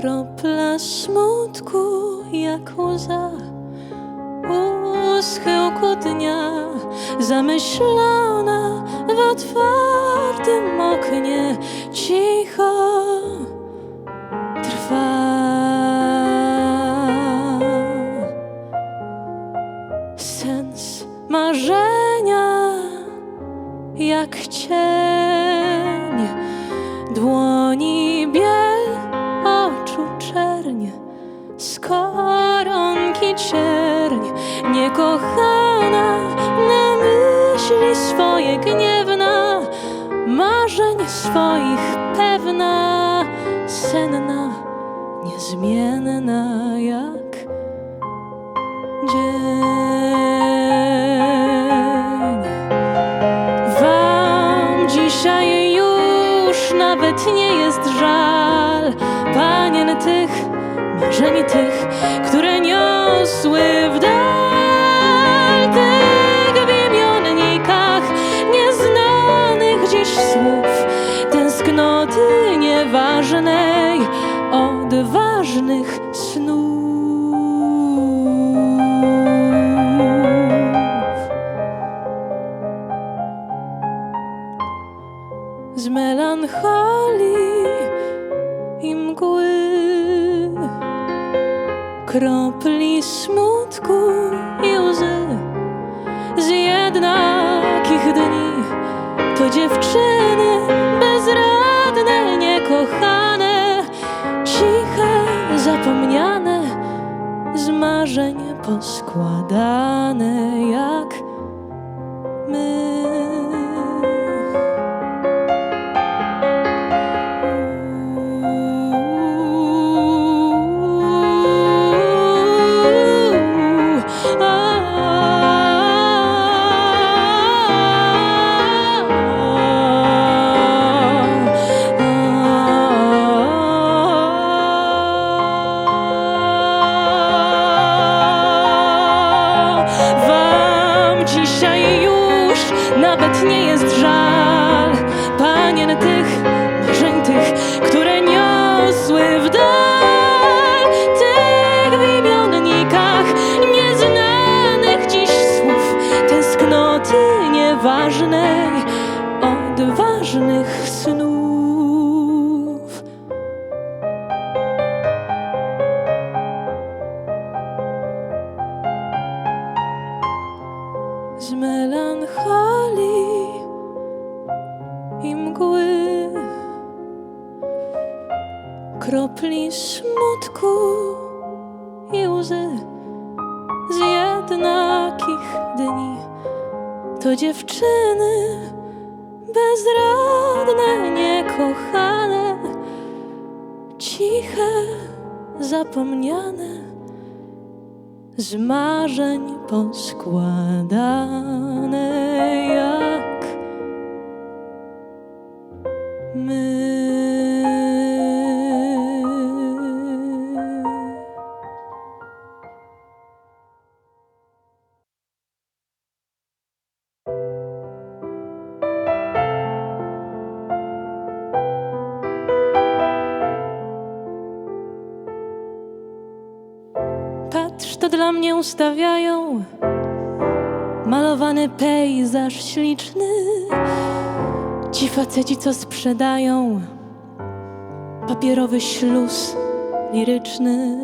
Kropla smutku jak łza. U schyłku dnia Zamyślona w otwartym oknie cicho trwa. Sens marzenia jak cień czerń Z koronki Niekochana na myśli swoje gniewna Marzeń swoich pewna Senna, niezmienna jak dzień marzeń tych, które niosły w dal kropli smutku i łzy z jednakich dni. To dziewczyny bezradne, niekochane, ciche, zapomniane, z marzeń poskładane jak nieważnej, odważnych snów z melancholii i mgły, kropli smutku i łzy z jednakich dni. To dziewczyny bezradne, niekochane, ciche, zapomniane z marzeń poskładane jak to dla mnie ustawiają malowany pejzaż śliczny. Ci faceci, co sprzedają papierowy śluz liryczny.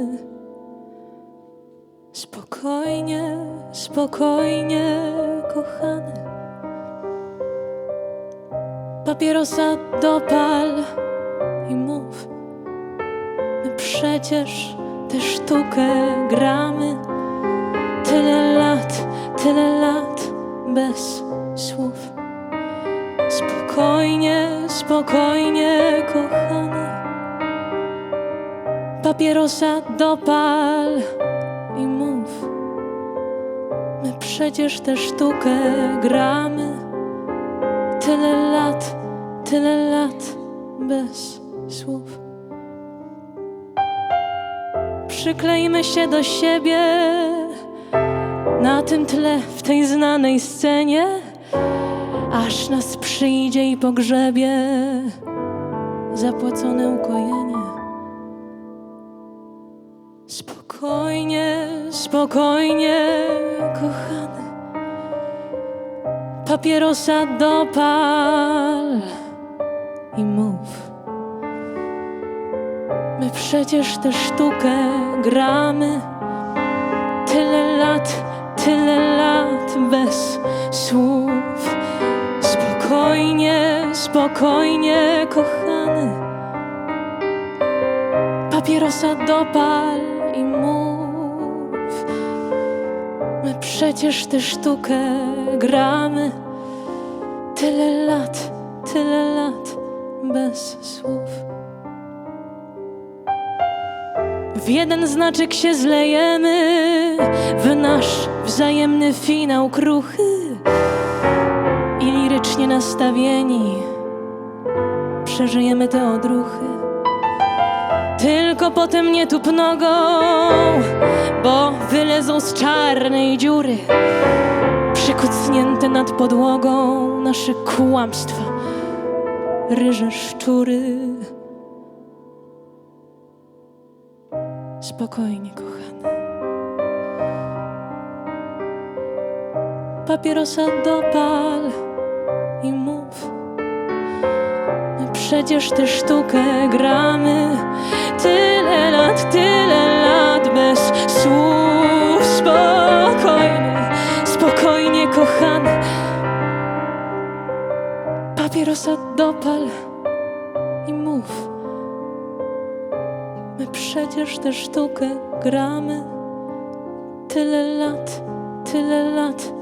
Spokojnie, spokojnie, kochany. Papierosa dopal i mów. My przecież tę sztukę gramy. Tyle lat, tyle lat bez słów. Spokojnie, spokojnie, kochany. Papierosa dopal i mów. My przecież tę sztukę gramy. Tyle lat, tyle lat bez słów. Przyklejmy się do siebie na tym tle, w tej znanej scenie, aż nas przyjdzie i pogrzebie zapłacone ukojenie. Spokojnie, spokojnie, kochany. Papierosa dopal i mów. My przecież tę sztukę gramy tyle lat, tyle lat bez słów. Spokojnie, spokojnie, kochany. Papierosa dopal i mów. My przecież tę sztukę gramy tyle lat, tyle lat bez słów. W jeden znaczek się zlejemy w nasz wzajemny finał kruchy i lirycznie nastawieni przeżyjemy te odruchy. Tylko potem nie tup nogą, bo wylezą z czarnej dziury przykucnięte nad podłogą nasze kłamstwa, ryże szczury. Spokojnie, kochany. Papierosa dopal i mów. My przecież tę sztukę gramy tyle lat, tyle lat bez słów. Spokojnie, spokojnie, kochany. Papierosa dopal My przecież tę sztukę gramy tyle lat, tyle lat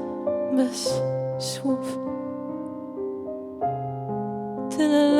bez słów. Tyle